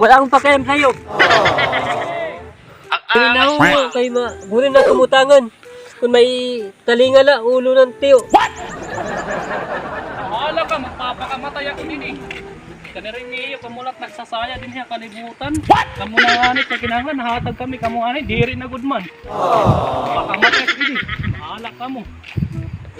Wala akong pakialam sa'yo. Tinaw mo kay ma. Guri na kumutangan. Kung may talingala, ulo ng tiyo. What? Wala ka, magpapakamatay ako din eh. Kanirin niyo, kamulat nagsasaya din siya kalibutan. What? Kamunanganit na kinahanglan, nahatag kami kamunganit, diri na goodman. Oh. Pakamatay ko din. Eh. Mahala ka mo.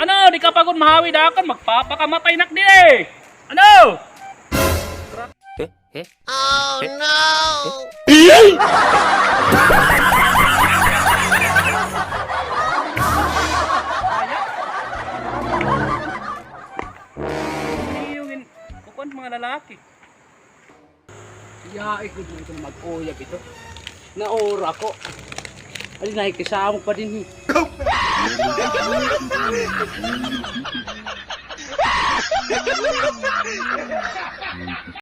Ano, di ka pagod mahawi dakan, magpapakamatay nak din eh. Ano? Eh? Eh? Oh eh? no! Eh? Kukuan mga lalaki. Iyaay ko dito na mag-uyab ito. Naura ko. Ay, nakikisama pa din. Ha